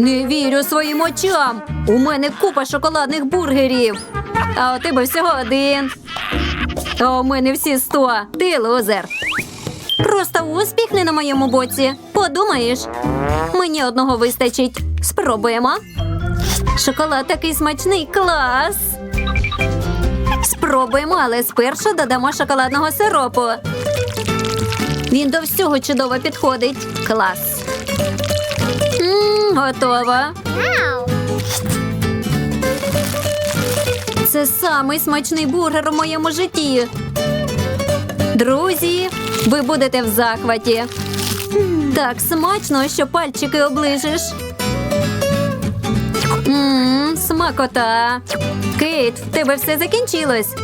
Не вірю своїм очам. У мене купа шоколадних бургерів. А у тебе всього один. А у мене всі сто. Ти лузер. Просто успіх не на моєму боці. Подумаєш, мені одного вистачить. Спробуємо. Шоколад такий смачний клас. Спробуємо, але спершу додамо шоколадного сиропу. Він до всього чудово підходить. Клас. М, готово. Це самий смачний бургер у моєму житті. Друзі, ви будете в захваті. Так смачно, що пальчики оближеш. Мм, смакота. Кейт, в тебе все закінчилось.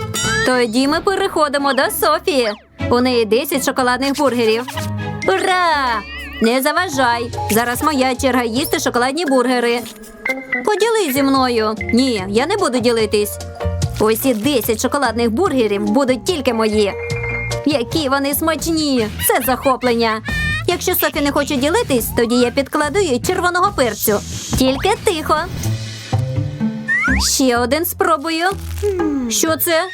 Тоді ми переходимо до Софії. У неї 10 шоколадних бургерів. Ура! Не заважай! Зараз моя черга їсти шоколадні бургери. Поділись зі мною. Ні, я не буду ділитись. Усі 10 шоколадних бургерів будуть тільки мої. Які вони смачні! Це захоплення. Якщо Софі не хоче ділитись, тоді я підкладу їй червоного перцю. Тільки тихо. Ще один спробую. Що це?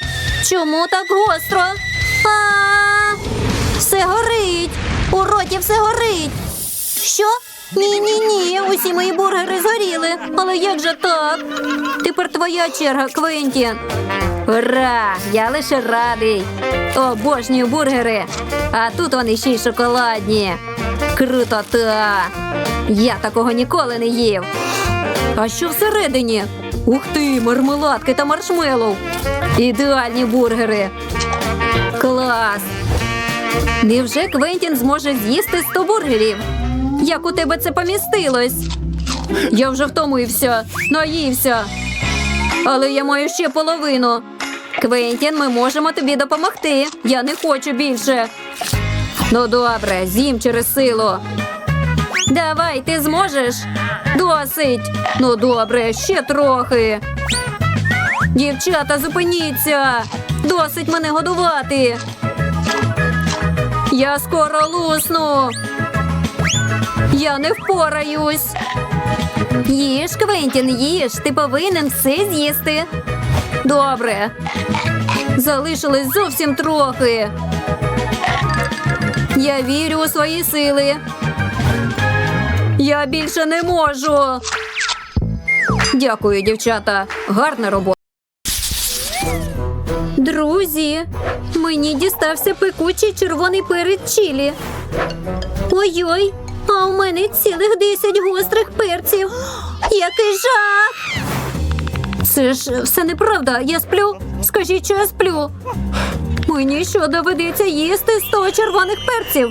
Чому так гостро? А, все горить. У роті все горить. Що? Ні, ні, ні. Усі мої бургери згоріли. Але як же так? Тепер твоя черга, Квентін. Ура! Я лише радий. Обожнюю бургери. А тут вони ще й шоколадні. Круто та. Я такого ніколи не їв. А що всередині? Ух ти, мармеладки та маршмеллоу. Ідеальні бургери. Клас. Невже Квентін зможе з'їсти 100 бургерів? Як у тебе це помістилось? Я вже втомився, наївся. Але я маю ще половину. Квентін, ми можемо тобі допомогти. Я не хочу більше. Ну добре, з'їм через силу. Давай, ти зможеш? Досить. Ну добре, ще трохи. Дівчата, зупиніться. Досить мене годувати. Я скоро лусну. Я не впораюсь. Їж, Квентін, їж. Ти повинен все з'їсти. Добре. Залишилось зовсім трохи. Я вірю у свої сили. Я більше не можу. Дякую, дівчата. Гарна робота. Друзі, мені дістався пекучий червоний перець чилі. Ой-ой, а у мене цілих 10 гострих перців. Який жах! Це ж все неправда. Я сплю. Скажіть, що я сплю. Мені що доведеться їсти 100 червоних перців?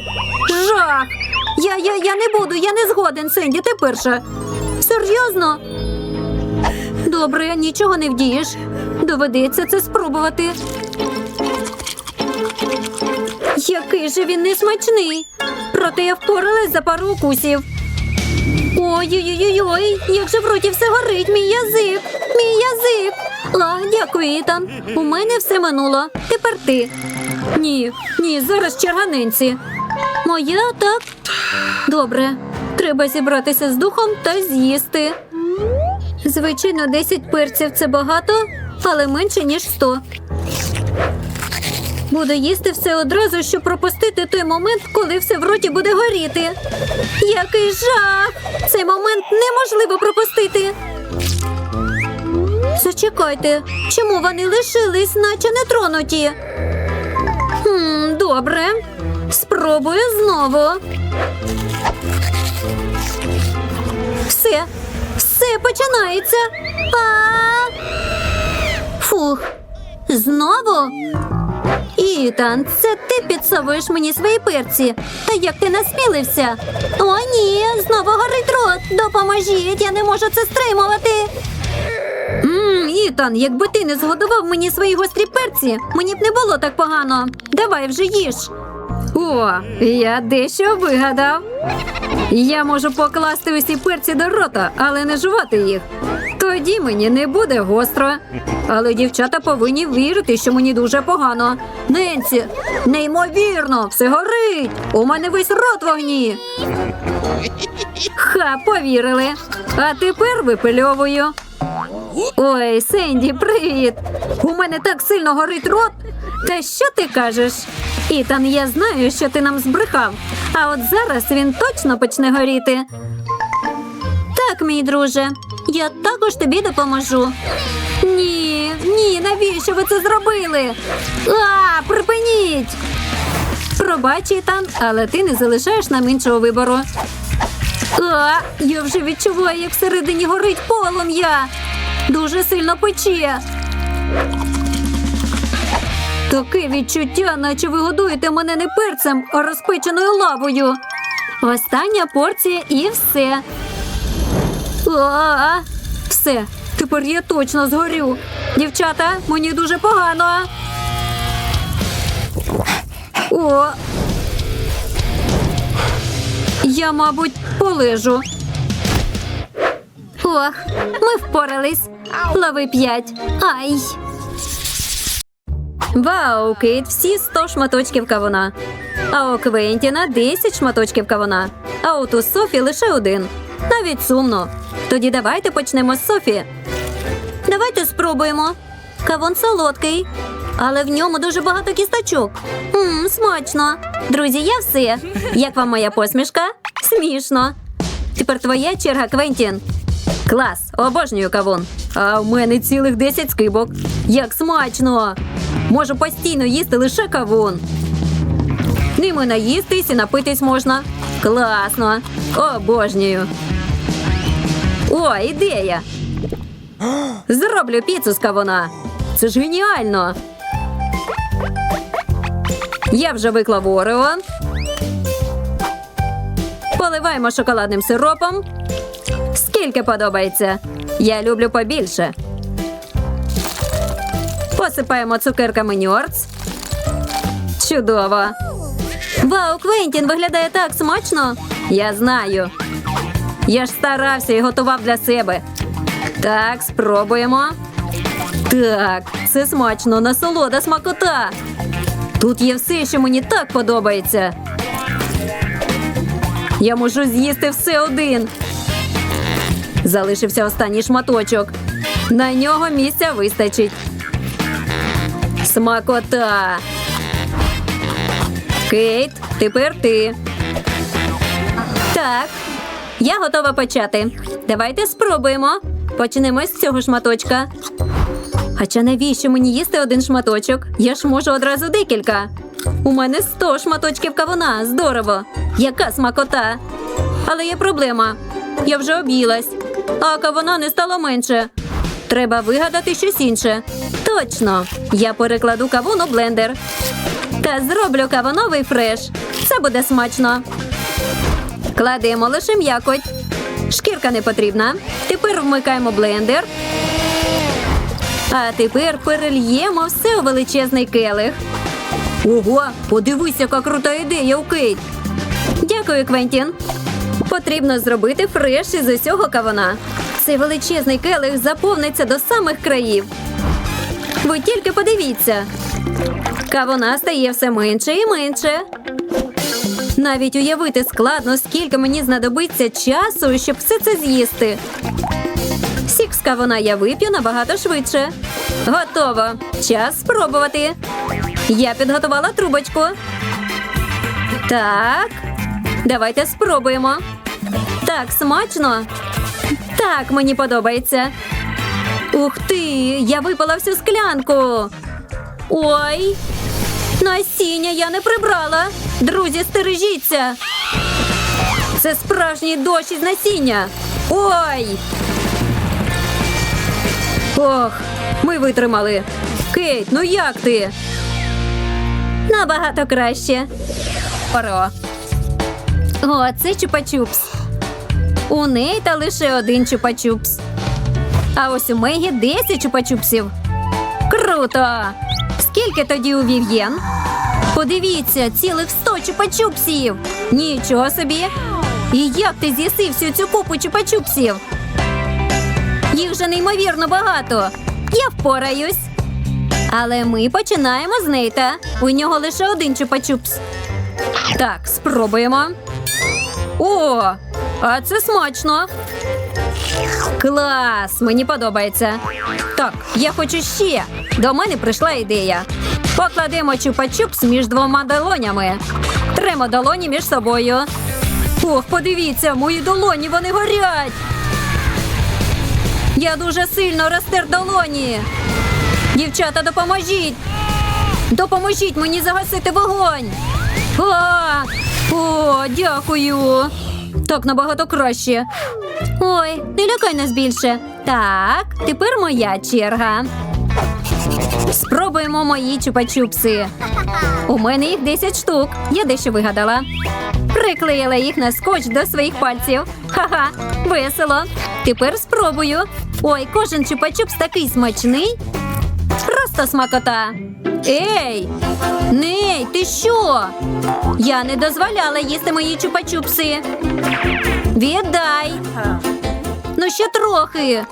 Жах! Я, я, я не буду, я не згоден, Сенді, ти перша. Серйозно? Добре, нічого не вдієш. Доведеться це спробувати. Який же він несмачний. Проте я впоралась за пару укусів. Ой-ой-ой, як же в роті все горить, мій язик, мій язик. А, дякую, Ітан. У мене все минуло. Тепер ти. Ні, ні, зараз черга Ненсі. Моя так. Добре. Треба зібратися з духом та з'їсти. Звичайно, 10 перців це багато, але менше, ніж 100. Буду їсти все одразу, щоб пропустити той момент, коли все в роті буде горіти. Який жах! Цей момент неможливо пропустити. Зачекайте, чому вони лишились, наче не тронуті? Хм, добре. Спробую знову. Все, все починається. А! Фух. Знову? Ітан, це ти підсовуєш мені свої перці. Та як ти насмілився? О, ні, знову горить рот. Допоможіть, я не можу це стримувати. Мм, Ітан, якби ти не згодував мені свої гострі перці, мені б не було так погано. Давай вже їж. О, я дещо вигадав. Я можу покласти усі перці до рота, але не жувати їх. Тоді мені не буде гостро. Але дівчата повинні вірити, що мені дуже погано. Ненсі, неймовірно, все горить. У мене весь рот в огні. Ха, Ха, повірили. А тепер випильовую. Ой, Сенді, привіт! У мене так сильно горить рот. Та що ти кажеш? Ітан, я знаю, що ти нам збрехав. А от зараз він точно почне горіти. Так, мій друже, я також тобі допоможу. Ні, ні, навіщо ви це зробили? А, припиніть! Пробач, Ітан, але ти не залишаєш нам іншого вибору. А, я вже відчуваю, як всередині горить полум'я. Дуже сильно пече. Таке відчуття, наче ви годуєте мене не перцем, а розпеченою лавою. Остання порція і все. Все, тепер я точно згорю. Дівчата, мені дуже погано. О. Я, мабуть, полежу. Ох, ми впорались. Лови п'ять. Ай. Вау, Кейт, всі 100 шматочків кавуна. А у Квентіна 10 шматочків кавуна. А от у Софі лише один. Навіть сумно. Тоді давайте почнемо з Софі. Давайте спробуємо. Кавун солодкий, але в ньому дуже багато кісточок. Мм, смачно. Друзі, я все. Як вам моя посмішка? Смішно. Тепер твоя черга, Квентін. Клас, обожнюю кавун. А в мене цілих 10 скибок. Як смачно! Можу постійно їсти лише кавун. Ними наїстись і напитись можна. Класно. Обожнюю. О, ідея. Зроблю піцу з кавуна. Це ж геніально. Я вже виклав орео. Поливаємо шоколадним сиропом. Скільки подобається. Я люблю побільше. Посипаємо цукерками ньорц. Чудово. Вау, Квентін виглядає так смачно. Я знаю. Я ж старався і готував для себе. Так, спробуємо. Так, це смачно, насолода смакота. Тут є все, що мені так подобається. Я можу з'їсти все один. Залишився останній шматочок. На нього місця вистачить. Смакота. Кейт, тепер ти. Так, я готова почати. Давайте спробуємо. Почнемо з цього шматочка. Хоча навіщо мені їсти один шматочок? Я ж можу одразу декілька. У мене 100 шматочків кавуна. Здорово. Яка смакота. Але є проблема. Я вже об'їлась, а кавуна не стало менше. Треба вигадати щось інше. Точно, я перекладу кавун у блендер. Та зроблю кавуновий фреш. Це буде смачно. Кладемо лише м'якоть. Шкірка не потрібна. Тепер вмикаємо блендер. А тепер перельємо все у величезний келих. Ого, подивись, яка крута ідея у. Дякую, Квентін. Потрібно зробити фреш із усього кавуна. Цей величезний келих заповниться до самих країв. Ви тільки подивіться. Кавуна стає все менше і менше. Навіть уявити складно, скільки мені знадобиться часу, щоб все це з'їсти. Сік кавуна я вип'ю набагато швидше. Готово. Час спробувати. Я підготувала трубочку. Так. Давайте спробуємо. Так, смачно. Так, мені подобається. Ух ти! Я випала всю склянку. Ой. Насіння я не прибрала. Друзі, стережіться. Це справжній дощ із насіння. Ой. Ох, ми витримали. Кейт, ну як ти? Набагато краще. Оро. О, це чупа-чупс. У неї та лише один чупа-чупс. А ось у Мегі 10 чупа-чупсів. Круто! Скільки тоді у Вів'єн? Подивіться, цілих 100 чупа-чупсів. Нічого собі. І як ти з'їси всю цю купу чупа-чупсів? Їх же неймовірно багато. Я впораюсь. Але ми починаємо з Нейта. У нього лише один чупа-чупс. Так, спробуємо. О, А це смачно. Клас! Мені подобається. Так, я хочу ще. До мене прийшла ідея. Покладемо чупа-чупс між двома долонями. Тремо долоні між собою. Ох, подивіться, мої долоні вони горять. Я дуже сильно розтер долоні. Дівчата, допоможіть. Допоможіть мені загасити вогонь. А, о, дякую. Так набагато краще. Ой, не лякай нас більше. Так, тепер моя черга. Спробуємо мої чупа-чупси. У мене їх 10 штук. Я дещо вигадала. Приклеїла їх на скотч до своїх пальців. Ха-ха, весело. Тепер спробую. Ой, кожен чупа-чупс такий смачний. Просто смакота. Ей! Ней, ти що? Я не дозволяла їсти мої чупа-чупси. Віддай. Ну, ще трохи.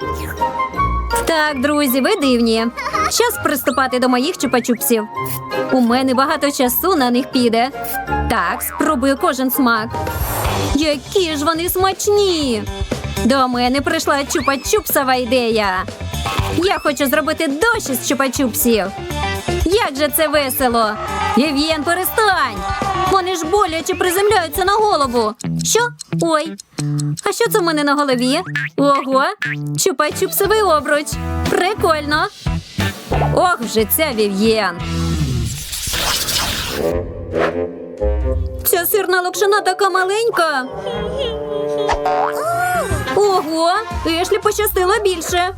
Так, друзі, ви дивні. Час приступати до моїх чупа-чупсів. У мене багато часу на них піде. Так, спробую кожен смак. Які ж вони смачні! До мене прийшла чупа-чупсова ідея. Я хочу зробити дощ із чупа-чупсів. Як же це весело! Єв'єн, перестань! Вони приземляються на голову. Що? Ой. А що це в мене на голові? Ого, чупа-чупсовий обруч. Прикольно. Ох, вже ця Вів'єн. Ця сирна локшина така маленька. Ого, Ешлі пощастило більше.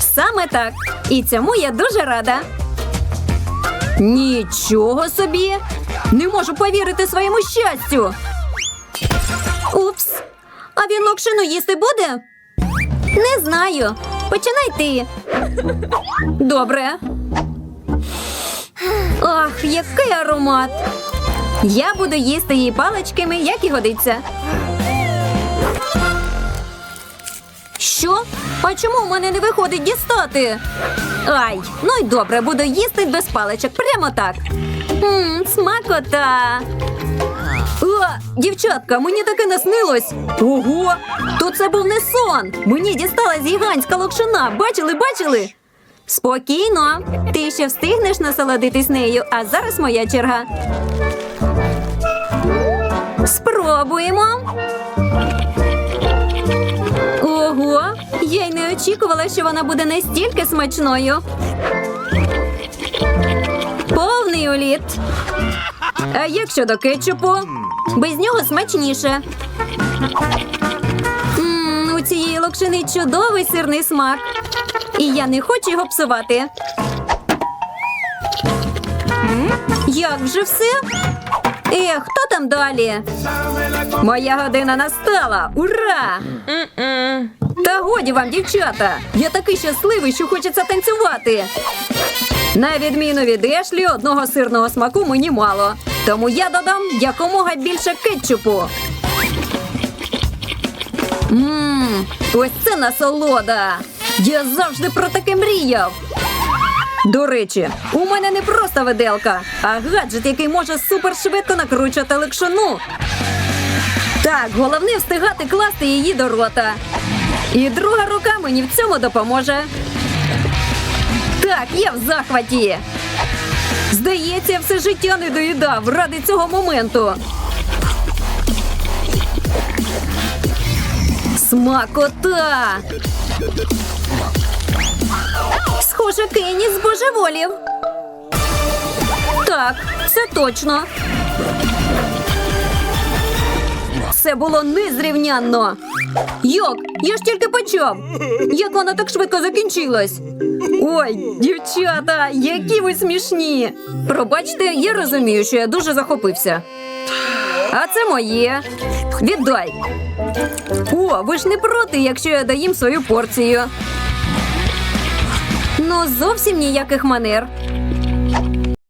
Саме так. І цьому я дуже рада. Нічого собі! Не можу повірити своєму щастю. Упс. А він локшину їсти буде? Не знаю. Починай ти. Добре. Ах, який аромат. Я буду їсти її паличками, як і годиться. Що? А чому в мене не виходить дістати? Ай, ну й добре, буду їсти без паличок, прямо так. Мм, смакота. О, дівчатка, мені таке наснилось. Ого, то це був не сон. Мені дісталась гігантська локшина. Бачили, бачили? Спокійно, ти ще встигнеш насолодитись нею, а зараз моя черга. Спробуємо. Ого, я й не очікувала, що вона буде настільки смачною. Повний уліт. А як щодо кетчупу? Без нього смачніше. М, у цієї локшини чудовий сирний смак. І я не хочу його псувати. Як вже все? Ех, хто там далі? Моя година настала! Ура! Годі вам, дівчата! Я такий щасливий, що хочеться танцювати. На відміну від Ешлі, одного сирного смаку мені мало. Тому я додам якомога більше кетчупу. Мм, ось це насолода. Я завжди про таке мріяв. До речі, у мене не просто виделка, а гаджет, який може супершвидко накручувати ликшину. Так, головне встигати класти її до рота. І друга рука мені в цьому допоможе. Так, я в захваті. Здається, я все життя не доїдав ради цього моменту. Смакота! Схоже, Кенні збожеволів. Так, це точно. Це було незрівнянно. Йок, я ж тільки почав. Як вона так швидко закінчилась? Ой, дівчата, які ви смішні. Пробачте, я розумію, що я дуже захопився. А це моє. Віддай. О, ви ж не проти, якщо я доїм свою порцію. Ну, зовсім ніяких манер.